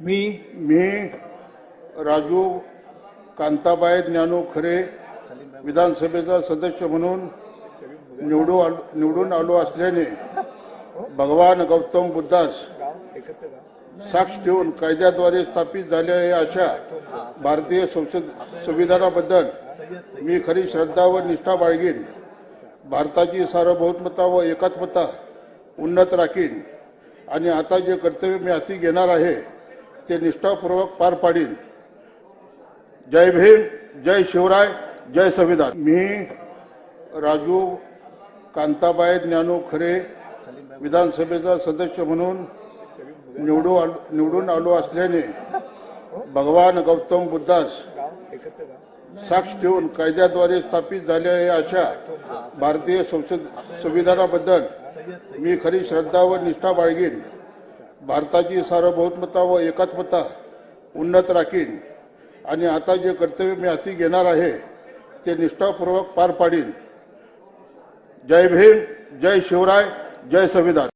मी मी राजू कांताबाई ज्ञानू खरे विधानसभेचा सदस्य म्हणून निवडू आल निवडून आलो असल्याने भगवान गौतम बुद्धास साक्ष ठेवून कायद्याद्वारे स्थापित झालेल्या अशा भारतीय संसद संविधानाबद्दल मी खरी श्रद्धा व निष्ठा बाळगीन. भारताची सार्वभौमता व एकात्मता उन्नत राखीन. आणि आता जे कर्तव्य मी हाती घेणार आहे ते निष्ठापूर्वक पार पाडीन. जय भीम जय शिवराय जय संविधान. मी राजू कांताबाई ज्ञानू खरे विधानसभेचा सदस्य म्हणून निवडू आल निवडून आलो असल्याने भगवान गौतम बुद्धास साक्ष ठेवून कायद्याद्वारे स्थापित झालेल्या अशा भारतीय संसद संविधानाबद्दल मी खरी श्रद्धा व निष्ठा बाळगीन. भारताची सार्वभौमता व एकात्मता उन्नत राखीन. आणि आता जे कर्तव्य मी हाती घेणार आहे ते निष्ठापूर्वक पार पाडीन. जय भीम जय शिवराय जय संविधान.